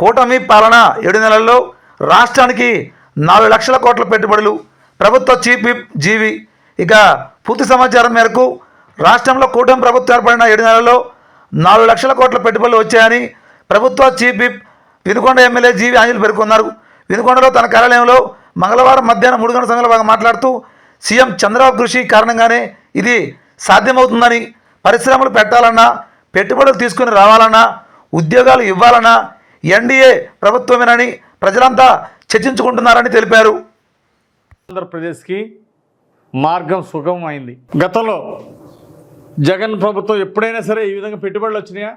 కూటమి పాలన ఏడు నెలల్లో రాష్ట్రానికి నాలుగు లక్షల కోట్ల పెట్టుబడులు ప్రభుత్వ చీఫ్ జీవి. ఇక పూర్తి సమాచారం మేరకు రాష్ట్రంలో కూటమి ప్రభుత్వం ఏర్పడిన ఏడు నెలల్లో నాలుగు లక్షల కోట్ల పెట్టుబడులు వచ్చాయని ప్రభుత్వ chief whip Vinukonda MLA G V ఆంజలు పేర్కొన్నారు. వినుకొండలో తన కార్యాలయంలో మంగళవారం మధ్యాహ్నం మూడు గంటల సమయంలో బాగా మాట్లాడుతూ సీఎం చంద్రబాబు కృషి కారణంగానే ఇది సాధ్యమవుతుందని పరిశ్రమలు పెట్టాలన్నా పెట్టుబడులు తీసుకుని రావాలన్నా ఉద్యోగాలు ఇవ్వాలన్నా ఎన్డీఏ ప్రభుత్వమేనని ప్రజలంతా చర్చించుకుంటున్నారని తెలిపారు. ఆంధ్రప్రదేశ్కి మార్గం సుగమం అయింది గతంలో జగన్ ప్రభుత్వం ఎప్పుడైనా సరే ఈ విధంగా పెట్టుబడులు వచ్చినాయా?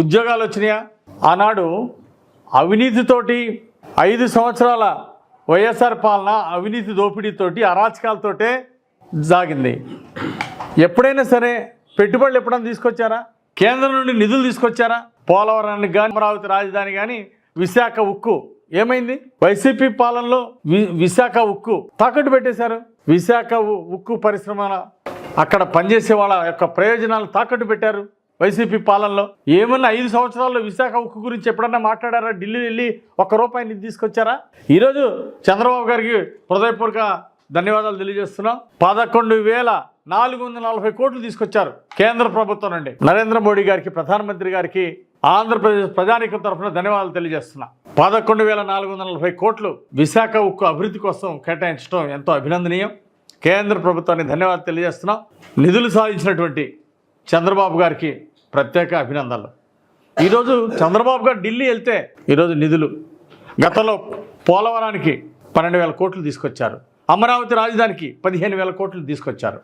ఉద్యోగాలు వచ్చినాయా? ఆనాడు అవినీతితోటి ఐదు సంవత్సరాల వైఎస్ఆర్ పాలన అవినీతి దోపిడీతోటి అరాచకాలతోటే సాగింది. ఎప్పుడైనా సరే పెట్టుబడులు ఎప్పుడైనా తీసుకొచ్చారా? కేంద్రం నుండి నిధులు తీసుకొచ్చారా? పోలవరానికి కానీ అమరావతి రాజధాని కానీ విశాఖ ఉక్కు. ఏమైంది? వైసీపీ పాలనలో వి- విశాఖ ఉక్కు. తాకట్టు పెట్టేశారు. విశాఖ ఉక్కు పరిశ్రమ అక్కడ పనిచేసే వాళ్ళ యొక్క ప్రయోజనాలు తాకట్టు పెట్టారు వైసీపీ పాలనలో. ఏమన్నా ఐదు సంవత్సరాల్లో విశాఖ ఉక్కు గురించి ఎప్పుడన్నా మాట్లాడారా? ఢిల్లీ వెళ్ళి ఒక్క రూపాయిని తీసుకొచ్చారా? ఈరోజు చంద్రబాబు గారికి హృదయపూర్వక ధన్యవాదాలు తెలియజేస్తున్నాం. పదకొండు వేల నాలుగు వందల నలభై కోట్లు తీసుకొచ్చారు కేంద్ర ప్రభుత్వం నుండి. నరేంద్ర మోడీ గారికి ప్రధానమంత్రి గారికి ఆంధ్రప్రదేశ్ ప్రజానీకం తరఫున ధన్యవాదాలు తెలియజేస్తున్నా. పదకొండు వేల నాలుగు వందల నలభై కోట్లు విశాఖ ఉక్కు అభివృద్ధి కోసం కేటాయించడం ఎంతో అభినందనీయం. కేంద్ర ప్రభుత్వానికి ధన్యవాదాలు తెలియజేస్తున్నాం. నిధులు సాధించినటువంటి చంద్రబాబు గారికి ప్రత్యేక అభినందనలు. ఈరోజు చంద్రబాబు గారు ఢిల్లీ వెళ్తే ఈరోజు నిధులు. గతంలో పోలవరానికి పన్నెండు వేల కోట్లు తీసుకొచ్చారు. అమరావతి రాజధానికి పదిహేను వేల కోట్లు తీసుకొచ్చారు.